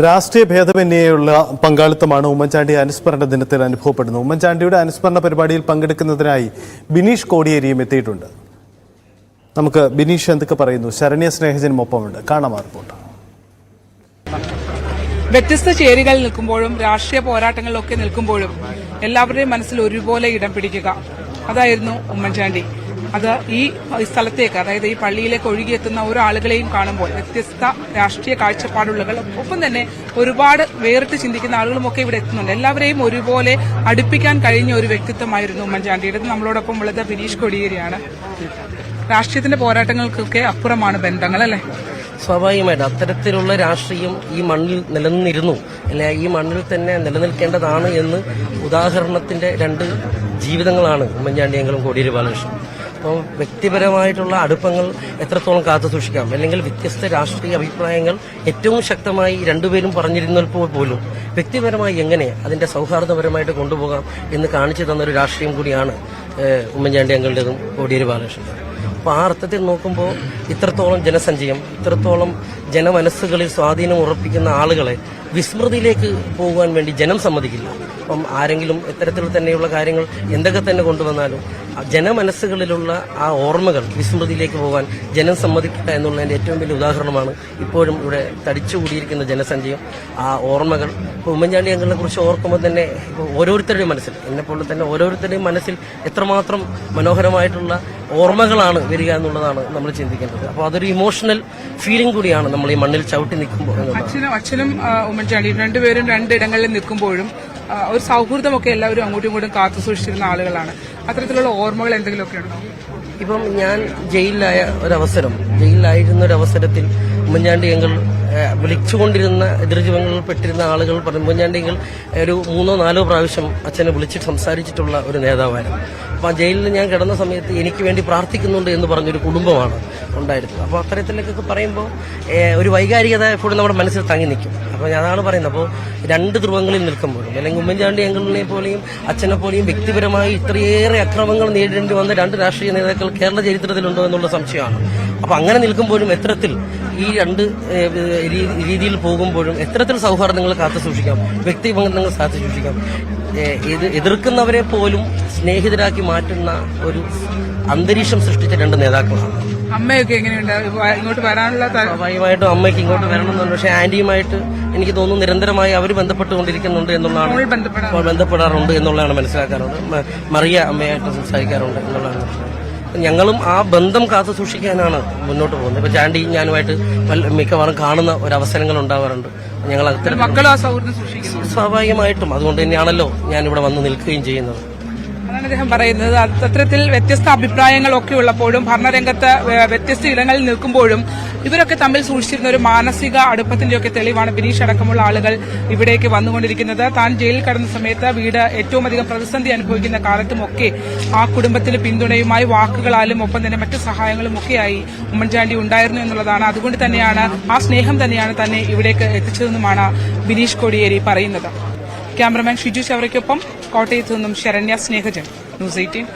രാഷ്ട്രീയ ഭേദമന്യേയുള്ള പങ്കാളിത്തമാണ് ഉമ്മൻചാണ്ടി അനുസ്മരണ ദിനത്തിൽ അനുഭവപ്പെടുന്നത്. ഉമ്മൻചാണ്ടിയുടെ അനുസ്മരണ പരിപാടിയിൽ പങ്കെടുക്കുന്നതിനായി ബിനീഷ് കോടിയേരിയും എത്തിയിട്ടുണ്ട്. നമുക്ക് ബിനീഷ് എന്തൊക്കെ പറയുന്നു? ശരണ്യ സ്നേഹജനും ഒപ്പമുണ്ട്. കാണാം റിപ്പോർട്ട്. വ്യത്യസ്ത ചേരികളിൽ നിൽക്കുമ്പോഴും രാഷ്ട്രീയ പോരാട്ടങ്ങളിലൊക്കെ നിൽക്കുമ്പോഴും എല്ലാവരുടെയും മനസ്സിൽ ഒരുപോലെ ഇടം പിടിക്കുക. അതായിരുന്നു ഉമ്മൻചാണ്ടി. അത് ഈ സ്ഥലത്തേക്ക് അതായത് ഈ പള്ളിയിലേക്ക് ഒഴുകിയെത്തുന്ന ഓരോ ആളുകളെയും കാണുമ്പോൾ വ്യത്യസ്ത രാഷ്ട്രീയ കാഴ്ചപ്പാടുള്ളകൾ ഒപ്പം തന്നെ ഒരുപാട് വേറിട്ട് ചിന്തിക്കുന്ന ആളുകളുമൊക്കെ ഇവിടെ എത്തുന്നുണ്ട്. എല്ലാവരെയും ഒരുപോലെ അടുപ്പിക്കാൻ കഴിഞ്ഞ ഒരു വ്യക്തിത്വമായിരുന്നു ഉമ്മൻചാണ്ടിയുടെ. നമ്മളോടൊപ്പം ഉള്ളത് ബിനീഷ് കൊടിയേരിയാണ്. രാഷ്ട്രീയത്തിന്റെ പോരാട്ടങ്ങൾക്കൊക്കെ അപ്പുറമാണ് ബന്ധങ്ങൾ അല്ലേ? സ്വാഭാവികമായിട്ട് അത്തരത്തിലുള്ള രാഷ്ട്രീയം ഈ മണ്ണിൽ നിലനിന്നിരുന്നു. അല്ലെ ഈ മണ്ണിൽ തന്നെ നിലനിൽക്കേണ്ടതാണ് എന്ന് ഉദാഹരണത്തിന്റെ രണ്ട് ജീവിതങ്ങളാണ് ഉമ്മൻചാണ്ടിയങ്ങളും കോടിയേരി ബാലകൃഷ്ണൻ. അപ്പോൾ വ്യക്തിപരമായിട്ടുള്ള അടുപ്പങ്ങൾ എത്രത്തോളം കാത്തു സൂക്ഷിക്കാം? അല്ലെങ്കിൽ വ്യത്യസ്ത രാഷ്ട്രീയ അഭിപ്രായങ്ങൾ ഏറ്റവും ശക്തമായി രണ്ടുപേരും പറഞ്ഞിരുന്നപ്പോൾ പോലും വ്യക്തിപരമായി എങ്ങനെ അതിന്റെ സൗഹാർദ്ദപരമായിട്ട് കൊണ്ടുപോകാം എന്ന് കാണിച്ചു തന്ന ഒരു രാഷ്ട്രീയം കൂടിയാണ് ഉമ്മൻചാണ്ടി അങ്ങളുടേതും കോടിയേരി ബാലകൃഷ്ണൻ അപ്പോൾ ആ അർത്ഥത്തിൽ നോക്കുമ്പോൾ ഇത്രത്തോളം ജനസഞ്ചയം ഇത്രത്തോളം ജനമനസ്സുകളിൽ സ്വാധീനം ഉറപ്പിക്കുന്ന ആളുകളെ വിസ്മൃതിയിലേക്ക് പോകുവാൻ വേണ്ടി ജനം സമ്മതിക്കില്ല. അപ്പം ആരെങ്കിലും ഇത്തരത്തിൽ തന്നെയുള്ള കാര്യങ്ങൾ എന്തൊക്കെ തന്നെ കൊണ്ടുവന്നാലും ജനമനസ്സുകളിലുള്ള ആ ഓർമ്മകൾ വിസ്മൃതിയിലേക്ക് പോകാൻ ജനം സമ്മതിക്കുക എന്നുള്ളതിന്റെ ഏറ്റവും വലിയ ഉദാഹരണമാണ് ഇപ്പോഴും ഇവിടെ തടിച്ചുകൂടിയിരിക്കുന്ന ജനസഞ്ചയം. ആ ഓർമ്മകൾ ഇപ്പോൾ ഉമ്മൻചാണ്ടി അംഗങ്ങളെ കുറിച്ച് ഓർക്കുമ്പോൾ തന്നെ ഇപ്പോൾ ഓരോരുത്തരുടെയും മനസ്സിൽ എന്നെപ്പോലെ തന്നെ ഓരോരുത്തരുടെയും മനസ്സിൽ എത്രമാത്രം മനോഹരമായിട്ടുള്ള ഓർമ്മകളാണ് വരിക എന്നുള്ളതാണ് നമ്മൾ ചിന്തിക്കേണ്ടത്. അപ്പോൾ അതൊരു ഇമോഷണൽ ഫീലിംഗ് കൂടിയാണ് നമ്മൾ ഈ മണ്ണിൽ ചവിട്ടി നിൽക്കുമ്പോൾ അച്ഛനും അച്ഛനും ആ, ഉമ്മൻചാണ്ടിയും രണ്ടുപേരും രണ്ടിടങ്ങളിൽ നിൽക്കുമ്പോഴും ഒരു സൗഹൃദമൊക്കെ എല്ലാവരും അങ്ങോട്ടും ഇങ്ങോട്ടും കാത്തു സൂക്ഷിച്ചിരുന്ന ആളുകളാണ്. അത്തരത്തിലുള്ള ഓർമ്മകൾ എന്തെങ്കിലുമൊക്കെ ഉണ്ടോ? ഇപ്പം ഞാൻ ജയിലിലായ ഒരവസരം ജയിലിലായിരുന്ന ഒരു അവസരത്തിൽ ഉമ്മൻചാണ്ടി എങ്കിൽ ഏഹ്, വിളിച്ചുകൊണ്ടിരുന്ന എതിർജീവങ്ങളിൽ പെട്ടിരുന്ന ആളുകൾ പറഞ്ഞു ഉമ്മൻചാണ്ടി എങ്കിൽ ഒരു മൂന്നോ നാലോ പ്രാവശ്യം അച്ഛനെ വിളിച്ചിട്ട് സംസാരിച്ചിട്ടുള്ള ഒരു നേതാവായിരുന്നു. അപ്പം ആ ജയിലിൽ ഞാൻ കിടന്ന സമയത്ത് എനിക്ക് വേണ്ടി പ്രാർത്ഥിക്കുന്നുണ്ട് എന്ന് പറഞ്ഞൊരു കുടുംബമാണ്. ഉണ്ടായിരുന്നത്. അപ്പോൾ അത്തരത്തിലൊക്കെ പറയുമ്പോൾ ഒരു വൈകാരികത എപ്പോഴും നമ്മുടെ മനസ്സിൽ തങ്ങി നിൽക്കും. അപ്പോൾ അതാണ് പറയുന്നത് അപ്പോൾ രണ്ട് ധ്രുവങ്ങളിൽ നിൽക്കുമ്പോഴും അല്ലെങ്കിൽ ഉമ്മൻചാണ്ടി അംഗങ്ങളെ പോലെയും അച്ഛനെ പോലെയും വ്യക്തിപരമായി ഇത്രയേറെ അക്രമങ്ങൾ നേരിടേണ്ടി വന്ന രണ്ട് രാഷ്ട്രീയ നേതാക്കൾ കേരള ചരിത്രത്തിലുണ്ടോ എന്നുള്ള സംശയമാണ്. അപ്പോൾ അങ്ങനെ നിൽക്കുമ്പോഴും എത്രത്തിൽ ഈ രണ്ട് രീതിയിൽ പോകുമ്പോഴും എത്രത്തിൽ സൗഹാർദ്ദങ്ങൾ കാത്തു സൂക്ഷിക്കാം വ്യക്തിബന്ധങ്ങൾ കാത്തു സൂക്ഷിക്കാം ഇത് എതിർക്കുന്നവരെ പോലും സ്നേഹിതരാക്കി മാറ്റുന്ന ഒരു അന്തരീക്ഷം സൃഷ്ടിച്ച രണ്ട് നേതാക്കളാണ്. അമ്മയൊക്കെ എങ്ങനെയുണ്ട്? ഇങ്ങോട്ട് വരാനുള്ള സ്വാഭാവികമായിട്ടും അമ്മയ്ക്ക് ഇങ്ങോട്ട് വരണമെന്നുണ്ട്. പക്ഷെ ആന്റിയുമായിട്ട് എനിക്ക് തോന്നുന്നു നിരന്തരമായി അവർ ബന്ധപ്പെട്ടുകൊണ്ടിരിക്കുന്നുണ്ട് എന്നുള്ളതാണ്. ബന്ധപ്പെടാറുണ്ട്. എന്നുള്ളതാണ് മനസ്സിലാക്കാറുണ്ട്. മറിയ അമ്മയായിട്ട് സംസാരിക്കാറുണ്ട് എന്നുള്ളതാണ് ഞങ്ങളും ആ ബന്ധം കാത്തു സൂക്ഷിക്കാനാണ് മുന്നോട്ട് പോകുന്നത്. ഇപ്പൊ ചാണ്ടി ഞാനുമായിട്ട് മിക്കവാറും കാണുന്ന ഒരു അവസരങ്ങൾ ഉണ്ടാവാറുണ്ട് ഞങ്ങൾ അത്തരം സ്വാഭാവികമായിട്ടും. അതുകൊണ്ട് തന്നെയാണല്ലോ ഞാൻ ഇവിടെ വന്ന് നിൽക്കുകയും ചെയ്യുന്നത്. അതാണ് അദ്ദേഹം പറയുന്നത്. അത്തരത്തിൽ വ്യത്യസ്ത അഭിപ്രായങ്ങളൊക്കെ ഉള്ളപ്പോഴും ഭരണരംഗത്ത് വ്യത്യസ്ത ഇടങ്ങളിൽ നിൽക്കുമ്പോഴും ഇവരൊക്കെ തമ്മിൽ സൂക്ഷിച്ചിരുന്ന ഒരു മാനസിക അടുപ്പത്തിന്റെയൊക്കെ തെളിവാണ് ബിനീഷ് അടക്കമുള്ള ആളുകൾ ഇവിടേക്ക് വന്നുകൊണ്ടിരിക്കുന്നത്. താൻ ജയിലിൽ കടന്ന സമയത്ത് വീട് ഏറ്റവും അധികം പ്രതിസന്ധി അനുഭവിക്കുന്ന കാലത്തുമൊക്കെ ആ കുടുംബത്തിന് പിന്തുണയുമായി വാക്കുകളാലും ഒപ്പം തന്നെ മറ്റ് സഹായങ്ങളും ഒക്കെയായി ഉമ്മൻചാണ്ടി ഉണ്ടായിരുന്നു എന്നുള്ളതാണ്. അതുകൊണ്ട് തന്നെയാണ് ആ സ്നേഹം തന്നെയാണ് തന്നെ ഇവിടേക്ക് എത്തിച്ചതെന്നുമാണ് ബിനീഷ് കോടിയേരി പറയുന്നത്. ക്യാമറമാൻ ഷിജു ചവറയ്ക്കൊപ്പം കോട്ടയത്ത് നിന്നും ശരണ്യ സ്നേഹജൻ. News eighteen.